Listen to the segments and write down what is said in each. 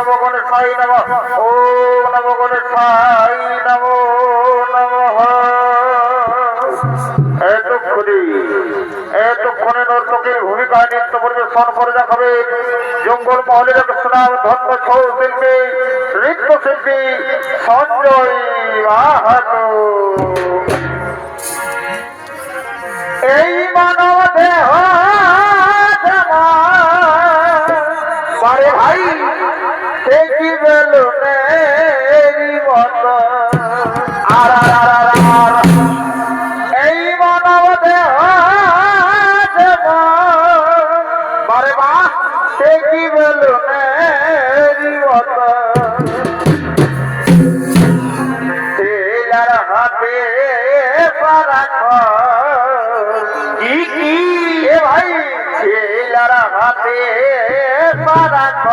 নম গণেশাই নম। ওম নম গণেশাই নম নমঃ এতক্ষণে এতক্ষণে নর্তকের ভূমিকায় নৃত্য পরিবেশন করে দেখাবে। জঙ্গল মহলের এক সুনাম ধর্ম ছৌ শিল্পী, নৃত্য শিল্পী সঞ্জয় মাহাতো। বারে বা সে কি তেলার হাতে কি কি? এ ভাই তেলার হাতে পারাখ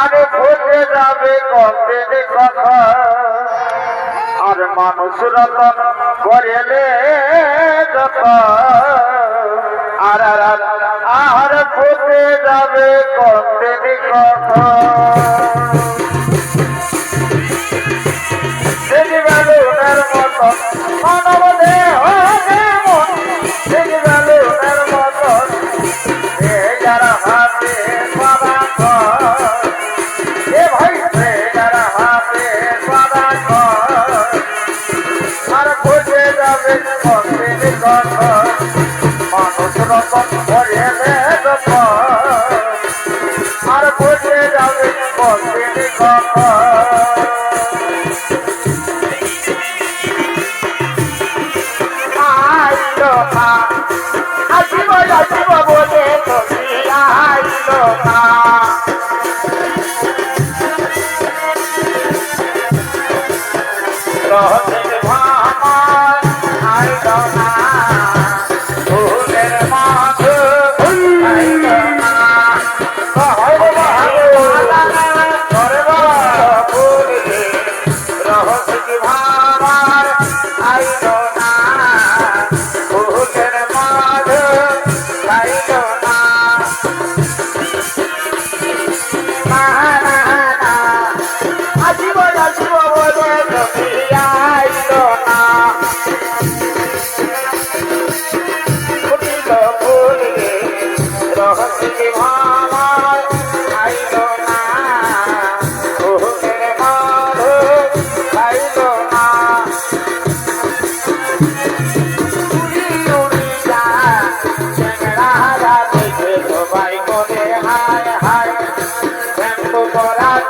আরে ভোটে যাবে কবে কথা। আর মানুষ রতন করেলে যত। আর আর আর আর ভোটে যাবে কথা আর খুঁজে যাবে কদিন কথা। আসিব আসিব বলে তুমি আইলো মা রহস্যের ভামার আইলো না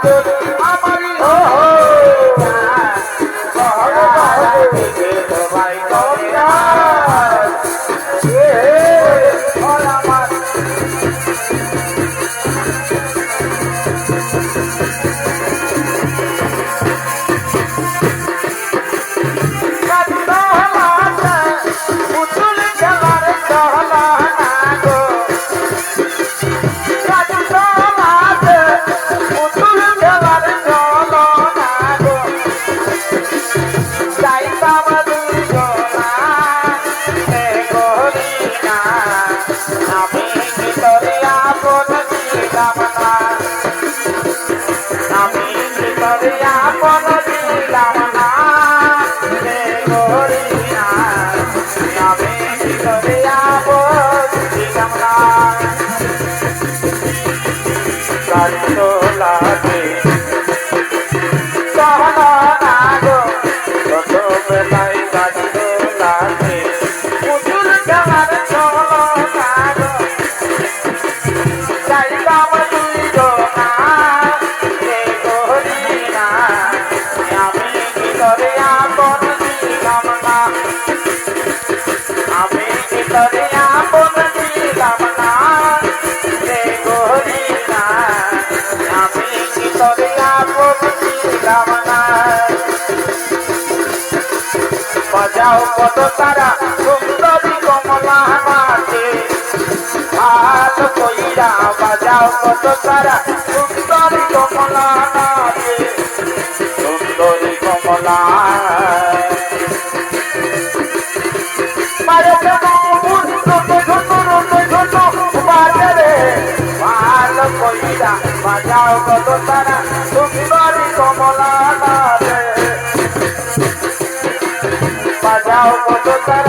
করা বাজাও কত তারা সুন্দরী কমলা মাঠে ভালো কইরা বাজাও কত তারা। সুন্দরী কমলা নাচে সুন্দরী কমলা। বাজাও কত তারা, সুন্দরী কমলা নাচে বাজাও কত তারা